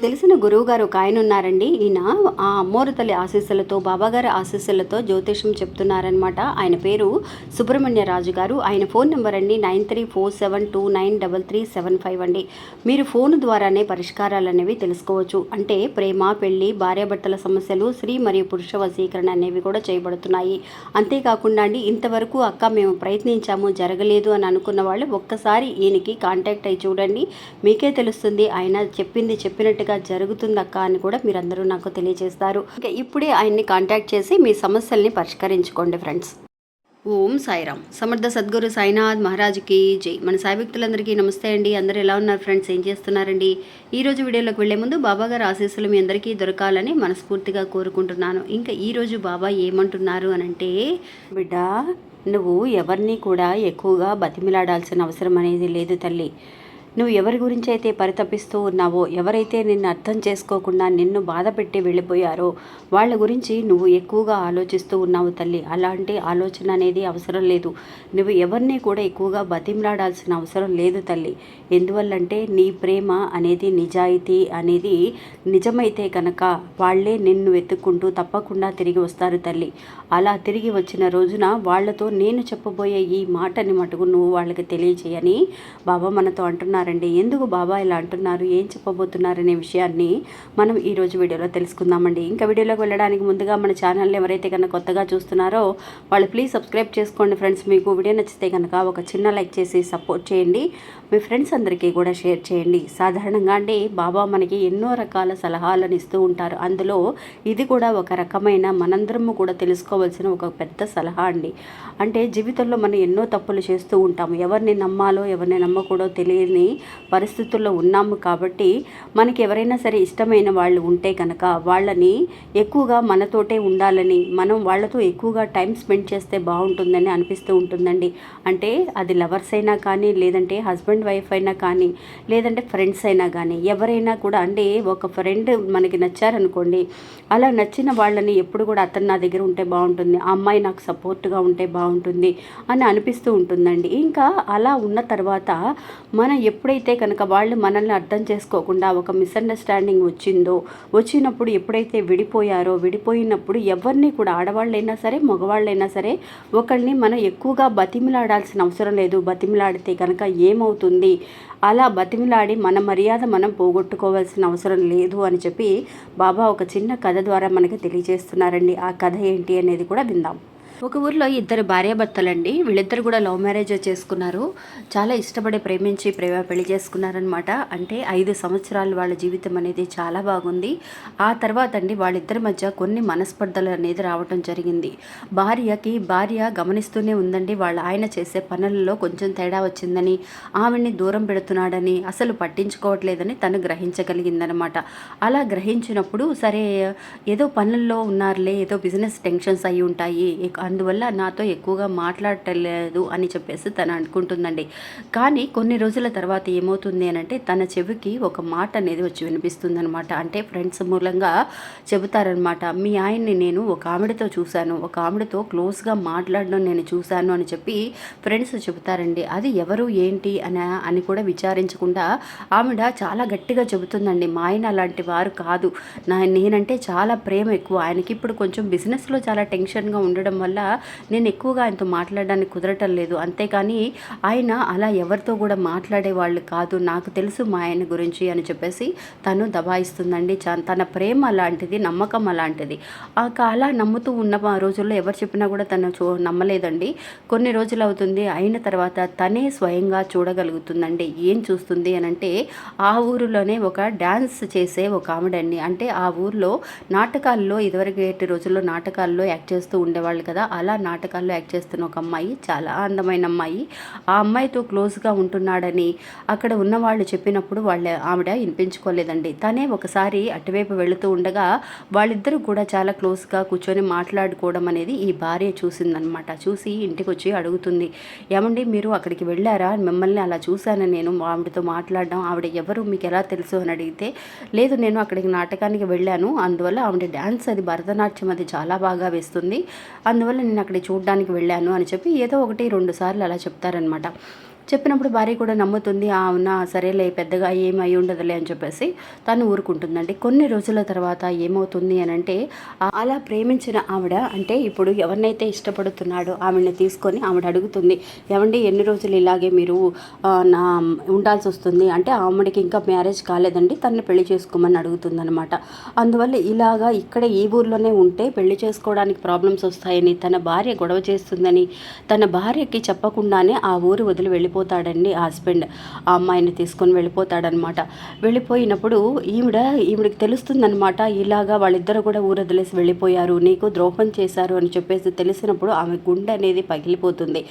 del తెలిసిన గురువుగారు ఒక ఆయన ఉన్నారండి ఈయన ఆ అమ్మోరు తల్లి ఆశీస్సులతో బాబాగారి ఆశీస్సులతో జ్యోతిషం చెప్తున్నారనమాట ఆయన పేరు సుబ్రహ్మణ్య రాజు గారు. ఆయన ఫోన్ నెంబర్ అండి nine three four seven two nine double three seven five అండి. మీరు ఫోన్ ద్వారానే పరిష్కారాలు అనేవి తెలుసుకోవచ్చు. అంటే ప్రేమ పెళ్ళి భార్యాభర్తల సమస్యలు స్త్రీ మరియు పురుష వశీకరణ అనేవి కూడా చేయబడుతున్నాయి. అంతేకాకుండా అండి ఇంతవరకు అక్క మేము ప్రయత్నించాము జరగలేదు అని అనుకున్న వాళ్ళు ఒక్కసారి ఈయనకి కాంటాక్ట్ అయ్యి చూడండి. మీకే తెలుస్తుంది ఆయన చెప్పింది చెప్పినట్టుగా జరుగుతుందక్క అని కూడా మీరందరూ నాకు తెలియజేస్తారు. ఇంకా ఇప్పుడే ఆయన్ని కాంటాక్ట్ చేసి మీ సమస్యల్ని పరిష్కరించుకోండి ఫ్రెండ్స్. ఓం సాయిరామ్. సమర్థ సద్గురు సాయినాథ్ మహారాజుకి జై. మన సాయి భక్తులందరికీ నమస్తే అండి. అందరూ ఎలా ఉన్నారు ఫ్రెండ్స్? ఏం చేస్తున్నారండి? ఈ రోజు వీడియోలోకి వెళ్ళే ముందు బాబా గారు ఆశీస్సులు మీ అందరికీ దొరకాలని మనస్ఫూర్తిగా కోరుకుంటున్నాను. ఇంకా ఈరోజు బాబా ఏమంటున్నారు అని అంటే బిడ్డ నువ్వు ఎవరిని కూడా ఎక్కువగా బతిమిలాడాల్సిన అవసరం అనేది లేదు తల్లి. నువ్వు ఎవరి గురించి అయితే పరితపిస్తూ ఉన్నావో ఎవరైతే నిన్ను అర్థం చేసుకోకుండా నిన్ను బాధ పెట్టి వెళ్ళిపోయారో వాళ్ళ గురించి నువ్వు ఎక్కువగా ఆలోచిస్తూ ఉన్నావు తల్లి. అలాంటి ఆలోచన అనేది అవసరం లేదు. నువ్వు ఎవరిని కూడా ఎక్కువగా బతిమలాడాల్సిన అవసరం లేదు తల్లి. ఎందువల్లంటే నీ ప్రేమ అనేది నిజాయితీ అనేది నిజమైతే కనుక వాళ్ళే నిన్ను వెతుక్కుంటూ తప్పకుండా తిరిగి వస్తారు తల్లి. అలా తిరిగి వచ్చిన రోజున వాళ్ళతో నేను చెప్పబోయే ఈ మాటని మటుకు నువ్వు వాళ్ళకి తెలియచేయని బాబా మనతో అంటున్నారండి. ఎందుకు బాబా ఇలా అంటున్నారు? ఏం చెప్పబోతున్నారనే విషయాన్ని మనం ఈరోజు వీడియోలో తెలుసుకుందామండి. ఇంకా వీడియోలోకి వెళ్ళడానికి ముందుగా మన ఛానల్ని ఎవరైతే కనుక కొత్తగా చూస్తున్నారో వాళ్ళు ప్లీజ్ సబ్స్క్రైబ్ చేసుకోండి ఫ్రెండ్స్. మీకు వీడియో నచ్చితే కనుక ఒక చిన్న లైక్ చేసి సపోర్ట్ చేయండి. మీ ఫ్రెండ్స్ అందరికీ కూడా షేర్ చేయండి. సాధారణంగా అండి బాబా మనకి ఎన్నో రకాల సలహాలను ఇస్తూ ఉంటారు. అందులో ఇది కూడా ఒక రకమైన మనందరము కూడా తెలుసుకోవాల్సిన ఒక పెద్ద సలహా అండి. అంటే జీవితంలో మనం ఎన్నో తప్పులు చేస్తూ ఉంటాము. ఎవరిని నమ్మాలో ఎవరిని నమ్మకూడదో తెలియని పరిస్థితుల్లో ఉన్నాము కాబట్టి మనకి ఎవరైనా సరే ఇష్టమైన వాళ్ళు ఉంటే కనుక వాళ్ళని ఎక్కువగా మనతోటే ఉండాలని మనం వాళ్ళతో ఎక్కువగా టైం స్పెండ్ చేస్తే బాగుంటుందని అనిపిస్తూ ఉంటుందండి. అంటే అది లవర్స్ అయినా కానీ లేదంటే హస్బెండ్ వైఫ్ అయినా కానీ లేదంటే ఫ్రెండ్స్ అయినా కానీ ఎవరైనా కూడా అంటే ఒక ఫ్రెండ్ మనకి నచ్చారనుకోండి అలా నచ్చిన వాళ్ళని ఎప్పుడు కూడా అతను నా దగ్గర ఉంటే బాగుంటుంది ఆ అమ్మాయి నాకు సపోర్ట్గా ఉంటే బాగుంటుంది అని అనిపిస్తూ ఉంటుందండి. ఇంకా అలా ఉన్న తర్వాత మనం ఎప్పుడైతే కనుక వాళ్ళు మనల్ని అర్థం చేసుకోకుండా ఒక మిస్అండర్స్టాండింగ్ వచ్చిందో వచ్చినప్పుడు ఎప్పుడైతే విడిపోయారో విడిపోయినప్పుడు ఎవరిని కూడా ఆడవాళ్ళైనా సరే మగవాళ్ళైనా సరే ఒకరిని మనం ఎక్కువగా బతిమిలాడాల్సిన అవసరం లేదు. బతిమిలాడితే కనుక ఏమవుతుంది? అలా బతిమిలాడి మన మర్యాద మనం పోగొట్టుకోవాల్సిన అవసరం లేదు అని చెప్పి బాబా ఒక చిన్న కథ ద్వారా మనకి తెలియజేస్తున్నారండి. ఆ కథ ఏంటి అనేది కూడా విందాం. ఒక ఊర్లో ఇద్దరు భార్యాభర్తలండి. వీళ్ళిద్దరు కూడా లవ్ మ్యారేజ్ చేసుకున్నారు. చాలా ఇష్టపడి ప్రేమించి ప్రేమ పెళ్ళి చేసుకున్నారనమాట అంటే ఐదు సంవత్సరాలు వాళ్ళ జీవితం అనేది చాలా బాగుంది. ఆ తర్వాత అండి వాళ్ళిద్దరి మధ్య కొన్ని మనస్పర్ధలు అనేది రావడం జరిగింది. భార్యకి భార్య గమనిస్తూనే ఉందండి. వాళ్ళ ఆయన చేసే పనులలో కొంచెం తేడా వచ్చిందని ఆవిడ్ని దూరం పెడుతున్నాడని అసలు పట్టించుకోవట్లేదని తను గ్రహించగలిగిందనమాట అలా గ్రహించినప్పుడు సరే ఏదో పనుల్లో ఉన్నారులే ఏదో బిజినెస్ టెన్షన్స్ అయి ఉంటాయి అందువల్ల నాతో ఎక్కువగా మాట్లాడటలేదు అని చెప్పేసి తను అనుకుంటుందండి. కానీ కొన్ని రోజుల తర్వాత ఏమవుతుంది అని అంటే తన చెవికి ఒక మాట అనేది వచ్చి వినిపిస్తుందనమాట అంటే ఫ్రెండ్స్ మూలంగా చెబుతారనమాట మీ ఆయన్ని నేను ఒక ఆవిడతో చూశాను. ఒక ఆవిడతో క్లోజ్గా మాట్లాడడం నేను చూశాను అని చెప్పి ఫ్రెండ్స్ చెబుతారండి. అది ఎవరు ఏంటి అని అని కూడా విచారించకుండా ఆవిడ చాలా గట్టిగా చెబుతుందండి. మా ఆయన అలాంటి వారు కాదు. నా నేనంటే చాలా ప్రేమ ఎక్కువ. ఆయనకి ఇప్పుడు కొంచెం బిజినెస్లో చాలా టెన్షన్గా ఉండడం వల్ల నేను ఎక్కువగా ఆయనతో మాట్లాడడానికి కుదరటం లేదు. అంతేకాని ఆయన అలా ఎవరితో కూడా మాట్లాడే వాళ్ళు కాదు. నాకు తెలుసు మా ఆయన గురించి అని చెప్పేసి తను దబాయిస్తుందండి. తన ప్రేమ అలాంటిది నమ్మకం అలాంటిది. ఆ అలా నమ్ముతూ ఉన్న రోజుల్లో ఎవరు చెప్పినా కూడా తను చూ నమ్మలేదండి. కొన్ని రోజులు అవుతుంది అయిన తర్వాత తనే స్వయంగా చూడగలుగుతుందండి. ఏం చూస్తుంది అని అంటే ఆ ఊరిలోనే ఒక డ్యాన్స్ చేసే ఒక ఆవిడండి. అంటే ఆ ఊర్లో నాటకాల్లో ఇదివరకు రోజుల్లో నాటకాల్లో యాక్ట్ చేస్తూ ఉండేవాళ్ళు కదా అలా నాటకాల్లో యాక్ట్ చేస్తున్న ఒక అమ్మాయి చాలా అందమైన అమ్మాయి. ఆ అమ్మాయితో క్లోజ్గా ఉంటున్నాడని అక్కడ ఉన్న వాళ్ళు చెప్పినప్పుడు వాళ్ళ ఆవిడ వినిపించుకోలేదండి. తనే ఒకసారి అటువైపు వెళుతూ ఉండగా వాళ్ళిద్దరూ కూడా చాలా క్లోజ్గా కూర్చొని మాట్లాడుకోవడం అనేది ఈ భార్య చూసిందనమాట చూసి ఇంటికి వచ్చి అడుగుతుంది ఏమండి మీరు అక్కడికి వెళ్ళారా? మిమ్మల్ని అలా చూశాను నేను ఆవిడతో మాట్లాడడం. ఆవిడ ఎవరు? మీకు ఎలా తెలుసు? అని అడిగితే లేదు నేను అక్కడికి నాటకానికి వెళ్ళాను. అందువల్ల ఆవిడ డ్యాన్స్ అది భరతనాట్యం అది చాలా బాగా వేస్తుంది. అందువల్ల నేను అక్కడ చూడడానికి వెళ్ళాను అని చెప్పి ఏదో ఒకటి రెండు సార్లు అలా చెప్తారనమాట చెప్పినప్పుడు భార్య కూడా నమ్ముతుంది అవునా సరేలే పెద్దగా ఏమి అయి ఉండదులే అని చెప్పేసి తను ఊరుకుంటుందండి. కొన్ని రోజుల తర్వాత ఏమవుతుంది అని అంటే అలా ప్రేమించిన ఆవిడ అంటే ఇప్పుడు ఎవరినైతే ఇష్టపడుతున్నాడో ఆవిడని తీసుకొని ఆవిడ అడుగుతుంది ఏమండి ఎన్ని రోజులు ఇలాగే మీరు నా ఉండాల్సి వస్తుంది? అంటే ఆవిడకి ఇంకా మ్యారేజ్ కాలేదండి తనని పెళ్ళి చేసుకోమని అడుగుతుంది అనమాట అందువల్ల ఇలాగా ఇక్కడ ఈ ఊర్లోనే ఉంటే పెళ్ళి చేసుకోవడానికి ప్రాబ్లమ్స్ వస్తాయని తన భార్య గొడవ చేస్తుందని తన భార్యకి చెప్పకుండానే ఆ ఊరు వదిలి వెళ్ళిపోతాడండి హస్బెండ్. ఆ అమ్మాయిని తీసుకొని వెళ్ళిపోతాడనమాట. వెళ్ళిపోయినప్పుడు ఈవిడ ఈవిడికి తెలుస్తుందనమాట ఇలాగా వాళ్ళిద్దరు కూడా ఊరదిలేసి వెళ్ళిపోయారు నీకు ద్రోహం చేశారు అని చెప్పేసి తెలిసినప్పుడు ఆమె గుండె అనేది పగిలిపోతుంది.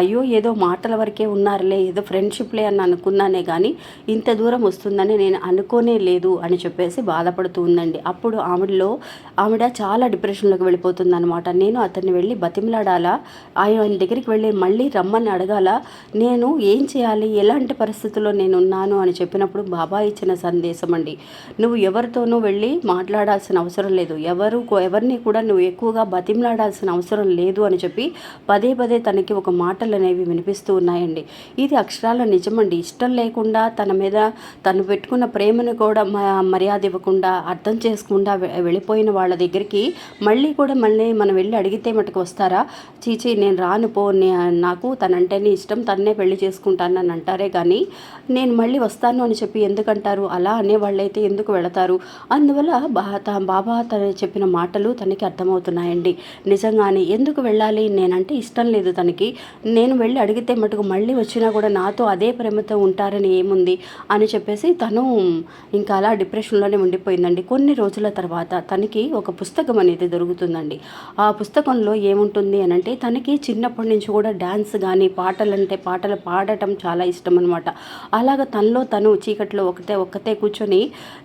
అయ్యో ఏదో మాటల వరకే ఉన్నారులే ఏదో ఫ్రెండ్షిప్లే అని అనుకున్నానే కానీ ఇంత దూరం వస్తుందని నేను అనుకోనే లేదు అని చెప్పేసి బాధపడుతూ ఉందండి. అప్పుడు ఆవిడలో ఆవిడ చాలా డిప్రెషన్లోకి వెళ్ళిపోతుంది అనమాట నేను అతన్ని వెళ్ళి బతిమలాడాలా? ఆయన దగ్గరికి వెళ్ళి మళ్ళీ రమ్మని అడగాల? నేను ఏం చేయాలి? ఎలాంటి పరిస్థితుల్లో నేను ఉన్నాను అని చెప్పినప్పుడు బాబా ఇచ్చిన సందేశం అండి. నువ్వు ఎవరితోనూ వెళ్ళి మాట్లాడాల్సిన అవసరం లేదు. ఎవరు ఎవరిని కూడా నువ్వు ఎక్కువగా బతిమలాడాల్సిన అవసరం లేదు అని చెప్పి పదే పదే తనకి ఒక మాటలు అనేవి వినిపిస్తూ ఉన్నాయండి. ఇది అక్షరాల నిజమండి. ఇష్టం లేకుండా తన మీద తను పెట్టుకున్న ప్రేమను కూడా మ- మర్యాద ఇవ్వకుండా అర్థం చేసుకుండా వె- వెళ్ళిపోయిన వాళ్ళ దగ్గరికి మళ్ళీ కూడా మళ్ళీ మనం వెళ్ళి అడిగితే మటుకు వస్తారా? చీచీ నేను రాను పో నాకు తనంటేనే ఇష్టం తన్నే పెళ్ళి చేసుకుంటాను అని అంటారే కానీ నేను మళ్ళీ వస్తాను అని చెప్పి ఎందుకంటారు? అలా అనేవాళ్ళైతే ఎందుకు వెళతారు? అందువల్ల బా బాబా తను చెప్పిన మాటలు తనకి అర్థమవుతున్నాయండి. నిజంగానే ఎందుకు వెళ్ళాలి? నేనంటే ఇష్టం లేదు తనకి. నేను వెళ్ళి అడిగితే మటుకు మళ్ళీ వచ్చినా కూడా నాతో అదే ప్రేమతో ఉంటారని ఏముంది? అని చెప్పేసి తను ఇంకా అలా డిప్రెషన్లోనే ఉండిపోయిందండి. కొన్ని రోజుల తర్వాత తనకి ఒక పుస్తకం అనేది దొరుకుతుందండి. ఆ పుస్తకంలో ఏముంటుంది అని అంటే తనకి చిన్నప్పటి నుంచి కూడా డ్యాన్స్ కానీ పాటలంటే పాటలు పాడటం చాలా ఇష్టం అనమాట అలాగ తనలో తను చీకట్లో ఒకటే ఒక్కతే కూర్చొని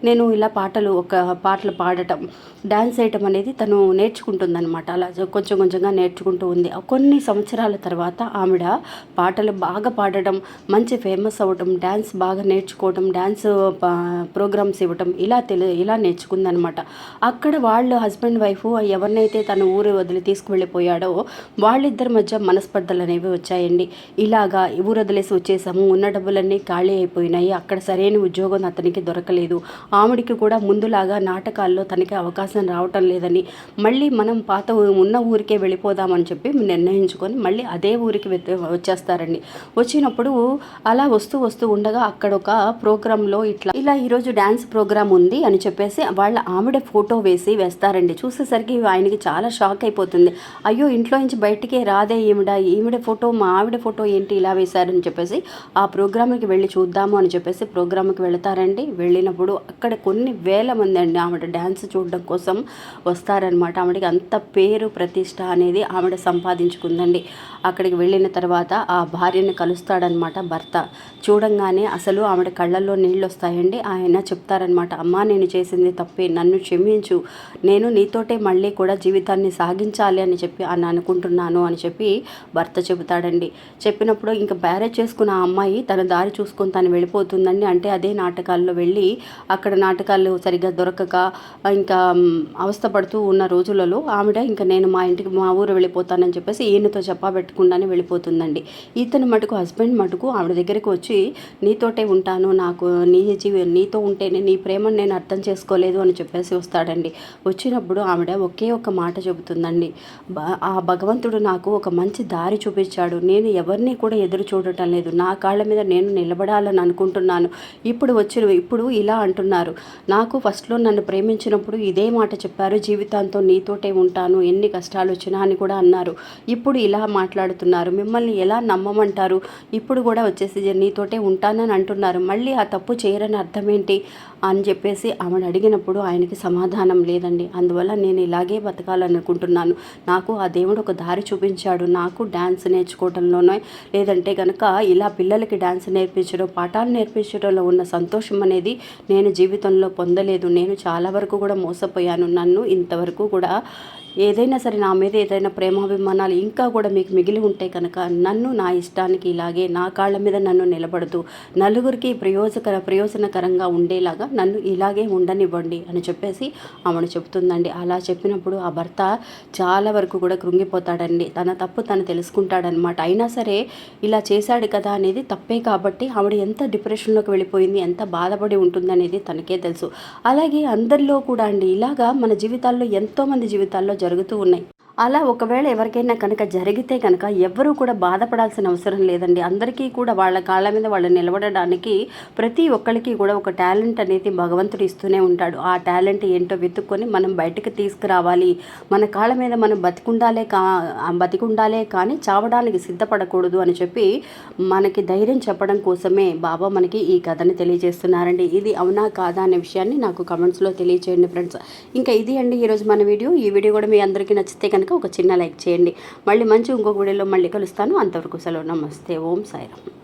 నేను ఇలా పాటలు ఒక పాటలు పాడటం డ్యాన్స్ వేయటం అనేది తను నేర్చుకుంటుందన్నమాట. అలా కొంచెం కొంచెంగా నేర్చుకుంటూ ఉంది. కొన్ని సంవత్సరాల తర్వాత ఆవిడ పాటలు బాగా పాడటం మంచి ఫేమస్ అవ్వటం డ్యాన్స్ బాగా నేర్చుకోవటం డ్యాన్స్ ప్రోగ్రామ్స్ ఇవ్వటం ఇలా తెలి ఇలా నేర్చుకుందనమాట అక్కడ వాళ్ళు హస్బెండ్ వైఫ్ ఎవరినైతే తన ఊరు వదిలి తీసుకువెళ్ళిపోయాడో వాళ్ళిద్దరి మధ్య మనస్పర్ధలు అనేవి వచ్చాయండి. ఇలాగా ఊరు వదిలేసి వచ్చేసాము. ఉన్న డబ్బులన్నీ ఖాళీ అయిపోయినాయి. అక్కడ సరైన ఉద్యోగం అతనికి దొరకలేదు. ఆవిడికి కూడా ముందులాగా నాటకాల్లో తనకి అవకాశం రావటం లేదని మళ్ళీ మనం పాత ఉన్న ఊరికే వెళ్ళిపోదామని చెప్పి నిర్ణయించుకొని మళ్ళీ అదే ఊరికి వచ్చేస్తారండి. వచ్చినప్పుడు అలా వస్తూ వస్తూ ఉండగా అక్కడ ఒక ప్రోగ్రాంలో ఇట్లా ఇలా ఈరోజు డ్యాన్స్ ప్రోగ్రామ్ ఉంది అని చెప్పేసి వాళ్ళ ఆవిడ ఫోటో వేసి వేస్తారండి. చూసేసరికి ఆయనకి చాలా షాక్ అయిపోతుంది. అయ్యో ఇంట్లో నుంచి బయటికే రాదే ఈవిడ ఈవిడ ఫోటో మా ఆవిడ ఫోటో ఏంటి ఇలా వేశారని చెప్పేసి ఆ ప్రోగ్రామ్కి వెళ్ళి చూద్దాము అని చెప్పేసి ప్రోగ్రామ్కి వెళతారండి. వెళ్ళినప్పుడు అక్కడ కొన్ని వేల మంది అండి. ఆవిడ డ్యాన్స్ చూడడం కోసం వస్తారనమాట ఆవిడకి అంత పేరు ప్రతిష్ట అనేది ఆవిడ సంపాదించుకుందండి. అక్కడికి వెళ్ళిన తర్వాత ఆ భార్యని కలుస్తాడనమాట భర్త. చూడంగానే అసలు ఆవిడ కళ్ళల్లో నీళ్ళు వస్తాయండి ఆయన చెప్తారనమాట అమ్మా నేను చేసింది తప్పే. నన్ను క్షమించు. నేను నీతోటే మళ్ళీ కూడా జీవితాన్ని సాగించాలి అని చెప్పి అని అనుకుంటున్నాను అని చెప్పి భర్త చెబుతాడండి. చెప్పినప్పుడు ఇంకా మ్యారేజ్ చేసుకున్న అమ్మాయి తన దారి చూసుకొని తను వెళ్ళిపోతుందండి. అంటే అదే నాటకాల్లో వెళ్ళి అక్కడ నాటకాలు సరిగ్గా దొరకక ఇంకా అవస్థపడుతూ ఉన్న రోజులలో ఆవిడ ఇంకా నేను మా ఇంటికి మా ఊరు వెళ్ళిపోతానని చెప్పేసి ఈయనతో చెప్పా పెట్టకుండానే వెళ్ళిపోతుందండి. ఇతను మటుకు హస్బెండ్ మటుకు ఆవిడ దగ్గరికి వచ్చి నీతోటే ఉంటాను నాకు నీ జీవి నీతో ఉంటేనే నీ ప్రేమను నేను అర్థం చేసుకోలేదు అని చెప్పేసి వస్తాడండి. వచ్చినప్పుడు ఆవిడ ఒకే ఒక మాట చెబుతుందండి. ఆ భగవంతుడు నాకు ఒక మంచి దారి చూపించాడు. నేను ఎవరిని కూడా ఎదురు చూడటం లేదు. నా కాళ్ళ మీద నేను నిలబడాలని అనుకుంటున్నాను. ఇప్పుడు వచ్చిన ఇప్పుడు ఇలా అంటున్నారు. నాకు ఫస్ట్లో నన్ను ప్రేమించినప్పుడు ఇదే మాట చెప్పారు. జీవితాంతో నీతోటే ఉంటాను. ఎన్ని కష్టాలు వచ్చినా అని కూడా అన్నారు. ఇప్పుడు ఇలా మాట్లాడుతున్నారు. మిమ్మల్ని ఎలా నమ్మమంటారు? ఇప్పుడు కూడా వచ్చేసి నీతోటే ఉంటానని అంటున్నారు. మళ్ళీ ఆ తప్పు చేయరని అర్థం ఏంటి అని చెప్పేసి ఆమెను అడిగినప్పుడు ఆయనకి సమాధానం లేదండి. అందువల్ల నేను ఇలాగే బతకాలనుకుంటున్నాను. నాకు ఆ దేవుడు ఒక దారి చూపించాడు. నాకు డ్యాన్స్ నేర్చుకోవటంలోనే లేదంటే కనుక ఇలా పిల్లలకి డ్యాన్స్ నేర్పించడం పాఠాలు నేర్పించడంలో ఉన్న సంతోషం అనేది నేను జీవితంలో పొందలేదు. నేను చాలా వరకు కూడా మోసపోయాను. నన్ను ఇంతవరకు కూడా ఏదైనా సరే నా మీద ఏదైనా ప్రేమాభిమానాలు ఇంకా కూడా మీకు మిగిలి ఉంటే కనుక నన్ను నా ఇష్టానికి ఇలాగే నా కాళ్ళ మీద నన్ను నిలబడుతూ నలుగురికి ప్రయోజకర ప్రయోజనకరంగా ఉండేలాగా నన్ను ఇలాగే ఉండనివ్వండి అని చెప్పేసి ఆమెను చెప్తుందండి. అలా చెప్పినప్పుడు ఆ భర్త చాలా వరకు కూడా కృంగిపోతాడండి. తన తప్పు తను తెలుసుకుంటాడనమాట అయినా సరే ఇలా చేశాడు కదా అనేది తప్పే కాబట్టి ఆవిడ ఎంత డిప్రెషన్లోకి వెళ్ళిపోయింది ఎంత బాధపడి ఉంటుందనేది తనకే తెలుసు. అలాగే అందరిలో కూడా అండి ఇలాగా మన జీవితాల్లో ఎంతోమంది జీవితాల్లో జరుగుతూ ఉన్నాయి. అలా ఒకవేళ ఎవరికైనా కనుక జరిగితే కనుక ఎవ్వరూ కూడా బాధపడాల్సిన అవసరం లేదండి. అందరికీ కూడా వాళ్ళ కాళ్ళ మీద వాళ్ళు నిలబడడానికి ప్రతి ఒక్కరికి కూడా ఒక టాలెంట్ అనేది భగవంతుడు ఇస్తూనే ఉంటాడు. ఆ టాలెంట్ ఏంటో వెతుక్కొని మనం బయటకు తీసుకురావాలి. మన కాళ్ళ మీద మనం బతికుండాలే కా బతికుండాలే కానీ చావడానికి సిద్ధపడకూడదు అని చెప్పి మనకి ధైర్యం చెప్పడం కోసమే బాబా మనకి ఈ కథని తెలియజేస్తున్నారండి. ఇది అవునా కాదా అనే విషయాన్ని నాకు కమెంట్స్లో తెలియచేయండి ఫ్రెండ్స్ ఇంకా ఇది అండి ఈరోజు మన వీడియో. ఈ వీడియో కూడా మీ అందరికీ నచ్చితే కనుక కనుక ఒక చిన్న లైక్ చేయండి. మళ్ళీ మంచి ఇంకొక వీడియోలో మళ్ళీ కలుస్తాను. అంతవరకు సెలవు. నమస్తే. ఓం సాయిరామ్.